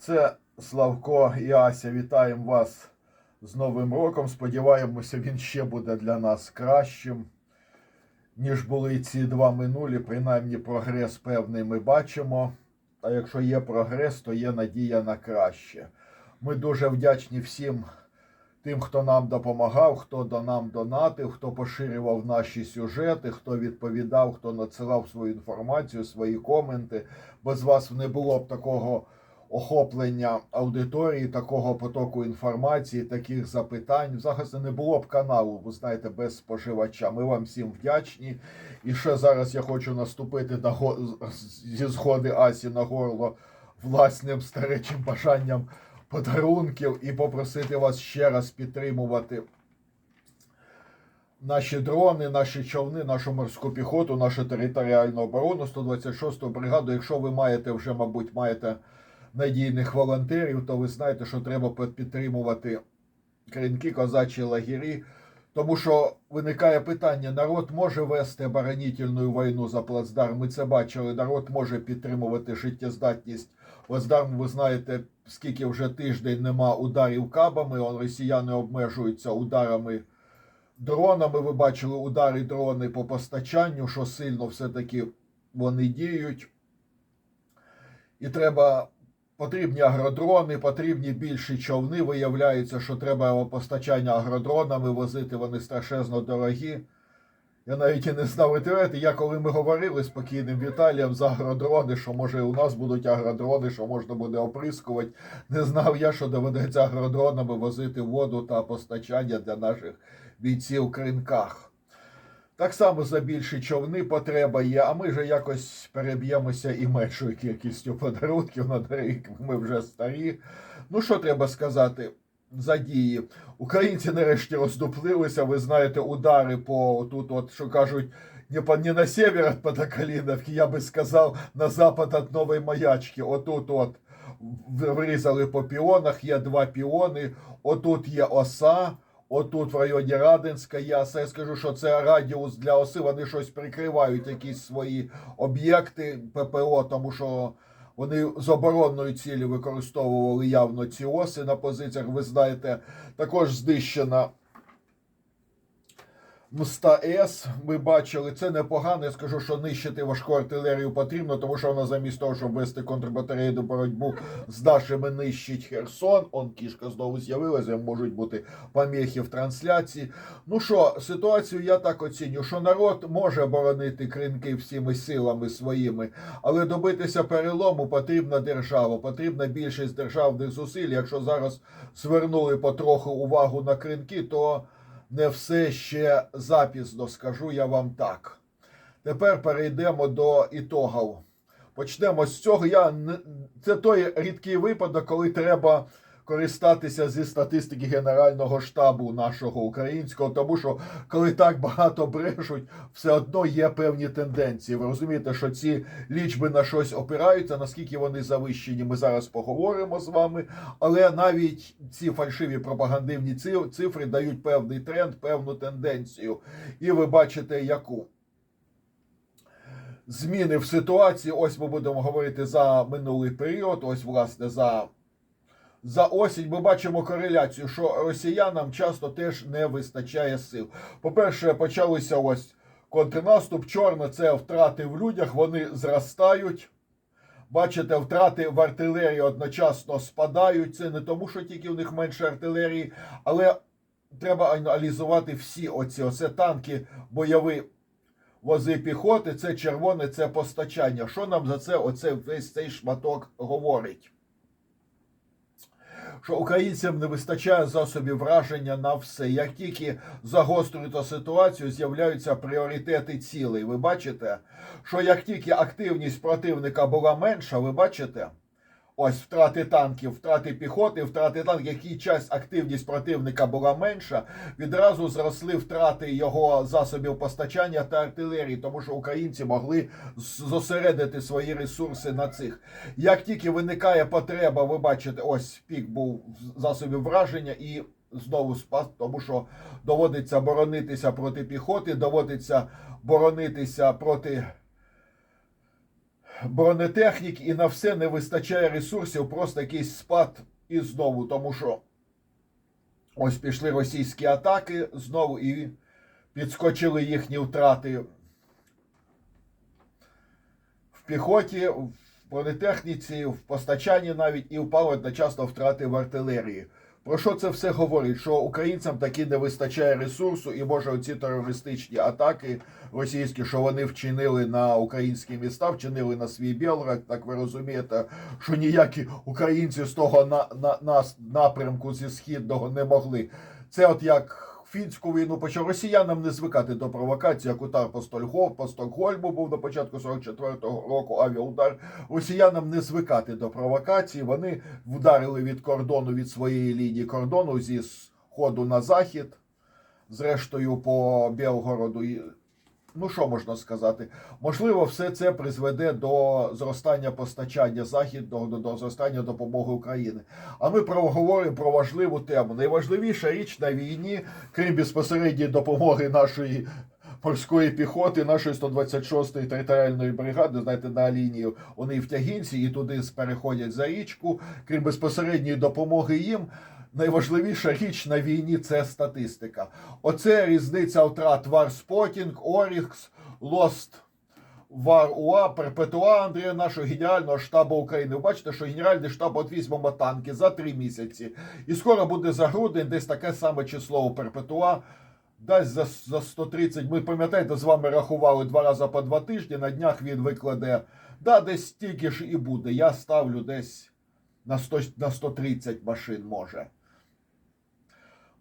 Це Славко і Ася. Вітаємо вас з Новим роком. Сподіваємося, він ще буде для нас кращим, ніж були ці два минулі. Принаймні, прогрес певний ми бачимо. А якщо є прогрес, то є надія на краще. Ми дуже вдячні всім тим, хто нам допомагав, хто до нам донатив, хто поширював наші сюжети, хто відповідав, хто надсилав свою інформацію, свої коменти. Без вас не було б такого охоплення аудиторії, такого потоку інформації, таких запитань. Взагалі не було б каналу, ви знаєте, без споживача. Ми вам всім вдячні. І ще зараз я хочу наступити на го... зі згоди Асі на горло власним старечим бажанням подарунків і попросити вас ще раз підтримувати наші дрони, наші човни, нашу морську піхоту, нашу територіальну оборону 126-ту бригаду. Якщо ви маєте вже, мабуть, маєте надійних волонтерів, то ви знаєте, що треба підтримувати кринки, козачі лагері. Тому що виникає питання: народ може вести оборонительну війну за плацдарм. Ми це бачили. Народ може підтримувати життєздатність. Плацдарм, ви знаєте, скільки вже тиждень нема ударів кабами. Он росіяни обмежуються ударами дронами. Ви бачили удари дрони по постачанню, що сильно все-таки вони діють. І треба. Потрібні агродрони, потрібні більші човни. Виявляється, що треба постачання агродронами возити, вони страшезно дорогі. Я навіть і не знав витирати. Я коли ми говорили з покійним Віталієм за агродрони, що може у нас будуть агродрони, що можна буде оприскувати. Не знав я, що доведеться агродронами возити воду та постачання для наших бійців в кринках. Так само за більші човни потреба є, а ми же якось переб'ємося і меншою кількістю подарунків на рік. Ми вже старі. Ну що треба сказати? За дії. Українці нарешті роздуплилися. Ви знаєте, удари по тут, от що кажуть, не, по, не на север от Подокалиновки, я би сказав, на запад від Нової Маячки. Отут от врізали по піонах, є два піони, отут є оса. Отут в районі Радинська я все скажу, що це радіус для оси. Вони щось прикривають, якісь свої об'єкти ППО, тому що вони з оборонної цілі використовували явно ці оси на позиціях. Ви знаєте, також знищена Мста С. Ми бачили, це непогано. Я скажу, що нищити важку артилерію потрібно, тому що вона замість того, щоб вести контрбатарейну боротьбу з нашими нищить Херсон. Он кішка знову з'явилася, можуть бути поміхи в трансляції. Ну що, ситуацію я так оціню, що народ може боронити кринки всіми силами своїми, але добитися перелому потрібна держава, потрібна більшість державних зусиль. Якщо зараз звернули потроху увагу на кринки, то не все ще запізно, скажу я вам так. Тепер перейдемо до ітогів. Почнемо з цього. Я. Це той рідкий випадок, коли треба користатися зі статистики Генерального штабу нашого українського, тому що коли так багато брешуть, все одно є певні тенденції. Ви розумієте, що ці лічби на щось опираються, наскільки вони завищені, ми зараз поговоримо з вами. Але навіть ці фальшиві пропагандивні цифри дають певний тренд, певну тенденцію. І ви бачите, яку. Зміни в ситуації. Ось ми будемо говорити за минулий період. Ось, власне, за за осінь ми бачимо кореляцію, що росіянам часто теж не вистачає сил. По-перше, почалися ось контрнаступ. Чорно це втрати в людях, вони зростають. Бачите, втрати в артилерії одночасно спадають. Це не тому, що тільки в них менше артилерії, але треба аналізувати всі оці оце танки, бойові вози піхоти, це червоне, це постачання. Що нам за це оце весь цей шматок говорить? Що українцям не вистачає засобів враження на все. Як тільки загострюється ситуацію, з'являються пріоритети цілей. Ви бачите, що як тільки активність противника була менша, ви бачите? Ось втрати танків, втрати піхоти, втрати танків, який час активність противника була менша, відразу зросли втрати його засобів постачання та артилерії, тому що українці могли зосередити свої ресурси на цих. Як тільки виникає потреба, ви бачите, ось пік був засобів враження і. Знову спас, тому що доводиться боронитися проти піхоти, доводиться боронитися проти бронетехніки і на все не вистачає ресурсів, просто якийсь спад і знову, тому що ось пішли російські атаки знову і підскочили їхні втрати в піхоті, в бронетехніці, в постачанні навіть і впали одночасно втрати в артилерії. Про що це все говорить? Що українцям таки не вистачає ресурсу, і може оці терористичні атаки російські, що вони вчинили на українські міста, вчинили на свій Білград, так ви розумієте, що ніякі українці з того на, на, на напрямку зі східного не могли. Це от як фінську війну почав росіянам не звикати до провокацій, як удар по по Стокгольму був на початку 44-го року авіаудар. Росіянам не звикати до провокацій. Вони вдарили від кордону від своєї лінії кордону зі сходу на захід, зрештою по Білгороду. Ну, що можна сказати? Можливо, все це призведе до зростання постачання західного, до, до зростання допомоги України. А ми проговоримо про важливу тему. Найважливіша річ на війні, крім безпосередньої допомоги нашої морської піхоти, нашої 126-ї територіальної бригади, знаєте, на лінію вони в Тягінці і туди переходять за річку. Крім безпосередньої допомоги їм. Найважливіша річ на війні це статистика. Оце різниця втрат Варспотінг, Орікс, Лост. Вар-УА, Перпетуа Андрія, нашого генерального штабу України. Ви бачите, що Генеральний штаб от візьмемо танки за три місяці. І скоро буде за грудень десь таке саме число у Перпетуа. Дасть за, за 130. Ми пам'ятаєте, з вами рахували два рази по два тижні. На днях він викладе. Да, десь стільки ж і буде. Я ставлю десь на, 100, на 130 машин може.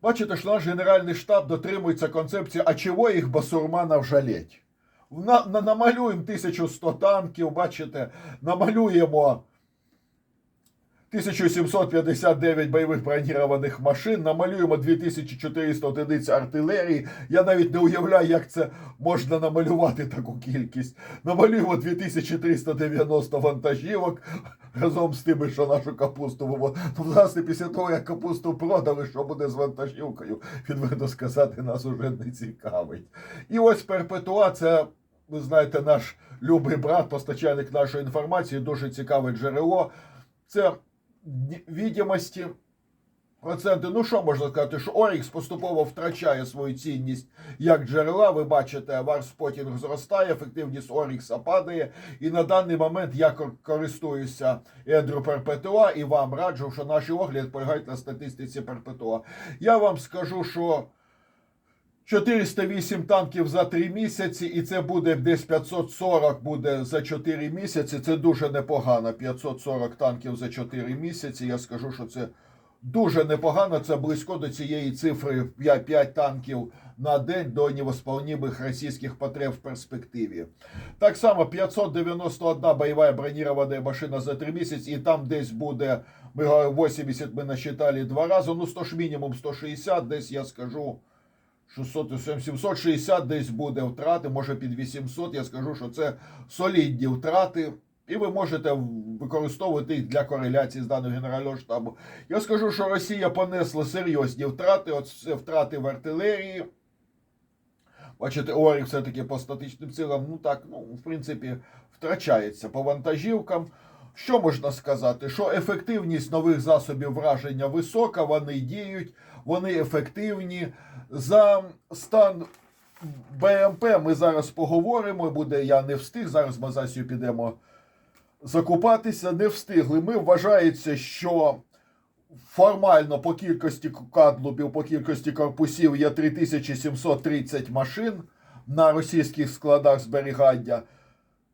Бачите, що наш Генеральний штаб дотримується концепції, а чого їх басурманів жалеть? На, на, намалюємо 1100 танків, бачите, намалюємо 1759 бойових бронірованих машин, намалюємо 2400 одиниць артилерії. Я навіть не уявляю, як це можна намалювати таку кількість. Намалюємо 2390 вантажівок разом з тими, що нашу капусту вивод. Ну, власне, після того, як капусту продали, що буде з вантажівкою, відверто сказати, нас уже не цікавить. І ось перпетуа це. Ви знаєте, наш любий брат, постачальник нашої інформації, дуже цікаве джерело. Це відомості, проценти. Ну що можна сказати, що Орікс поступово втрачає свою цінність як джерела. Ви бачите, варспотінг зростає, ефективність Орікса падає. І на даний момент я користуюся Ендрю Перпетуа і вам раджу, що наші огляди полягають на статистиці Перпетуа. Я вам скажу, що. 408 танків за 3 місяці, і це буде десь 540 буде за 4 місяці. Це дуже непогано. 540 танків за 4 місяці. Я скажу, що це дуже непогано. Це близько до цієї цифри 5, 5 танків на день до невосполнимих російських потреб в перспективі. Так само 591 бойова бронирована машина за 3 місяці, і там десь буде, ми 80 ми насчитали два рази, ну 100 ж мінімум 160, десь я скажу. 600, 760 десь буде втрати, може під 800. Я скажу, що це солідні втрати. І ви можете використовувати їх для кореляції з даного Генерального штабу. Я скажу, що Росія понесла серйозні втрати, от втрати в артилерії. Бачите, Орік все-таки по статичним силам, ну так, ну, в принципі, втрачається по вантажівкам. Що можна сказати? Що ефективність нових засобів враження висока, вони діють, вони ефективні. За стан БМП ми зараз поговоримо. Буде я не встиг. Зараз ми засію підемо закупатися. Не встигли. Ми вважається, що формально по кількості кадлубів, по кількості корпусів є 3730 машин на російських складах зберігання.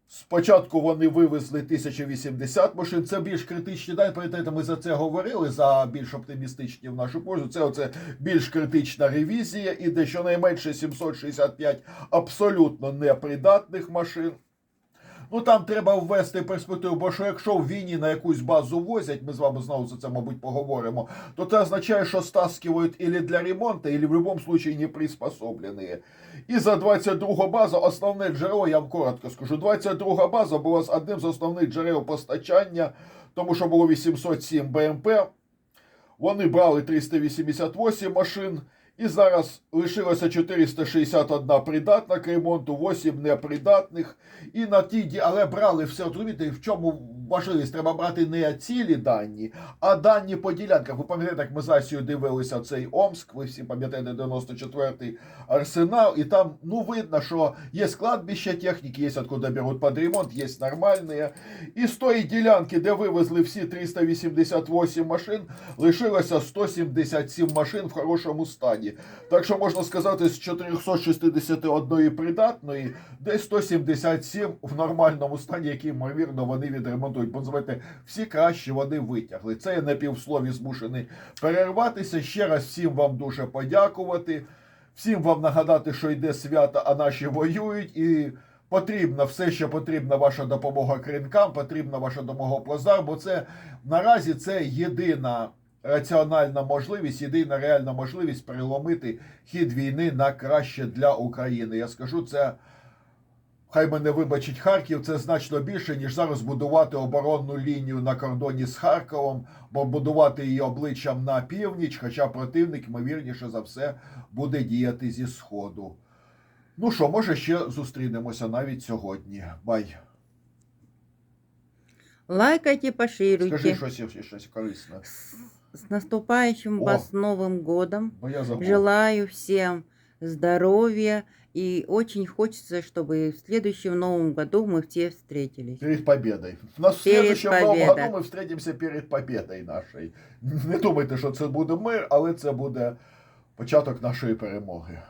Спочатку вони вивезли 1080 машин. Це більш критичні дані. Пам'ятаєте, ми за це говорили за більш оптимістичні в нашу пользу. Це оце більш критична ревізія, і де щонайменше 765 абсолютно непридатних машин. Ну там треба ввести перспективу, бо що якщо в війні на якусь базу возять, ми з вами знову за це, мабуть, поговоримо, то це означає, що стаскивають или для ремонту, или в будь-якому випадку не приспособлені. І за 22 базу основне джерело, я вам коротко скажу, 22 база була одним з основних джерел постачання, тому що було 807 БМП. Вони брали 388 машин. І зараз лишилося 461 придатна к ремонту, 8 непридатних. І на ті, але брали все, розумієте, в чому важливість? Треба брати не цілі дані, а дані по ділянках. Ви пам'ятаєте, як ми з Асією дивилися цей Омск, ви всі пам'ятаєте 94-й арсенал, і там ну видно, що є складбище техніки, є откуда беруть під ремонт, є нормальні. І з тої ділянки, де вивезли всі 388 машин, лишилося 177 машин в хорошому стані. Так що можна сказати, з 461 придатної, десь 177 в нормальному стані, які, ймовірно, вони відремонтують. Бо знаєте, всі краще вони витягли. Це я на півслові змушений перерватися. Ще раз всім вам дуже подякувати. Всім вам нагадати, що йде свято, а наші воюють, і потрібна все, що потрібна ваша допомога кринкам, потрібна ваша допомога плазар, бо це наразі це єдина раціональна можливість, єдина реальна можливість переломити хід війни на краще для України. Я скажу це. Хай мене вибачить Харків, це значно більше, ніж зараз будувати оборонну лінію на кордоні з Харковом, бо будувати її обличчям на північ, хоча противник, ймовірніше за все, буде діяти зі сходу. Ну що, може, ще зустрінемося навіть сьогодні. Бай. Лайкайте, Скажи поширюйте. щось, щось, щось корисне. С, наступающим О. вас Новым годом. Желаю всем здоровья. И очень хочется, чтобы в следующем Новом году мы все встретились. Перед победой. В нас в Перед следующем новому победой. году ми встретимося перед победою нашою. Не думайте, що це буде мир, але це буде початок нашої перемоги.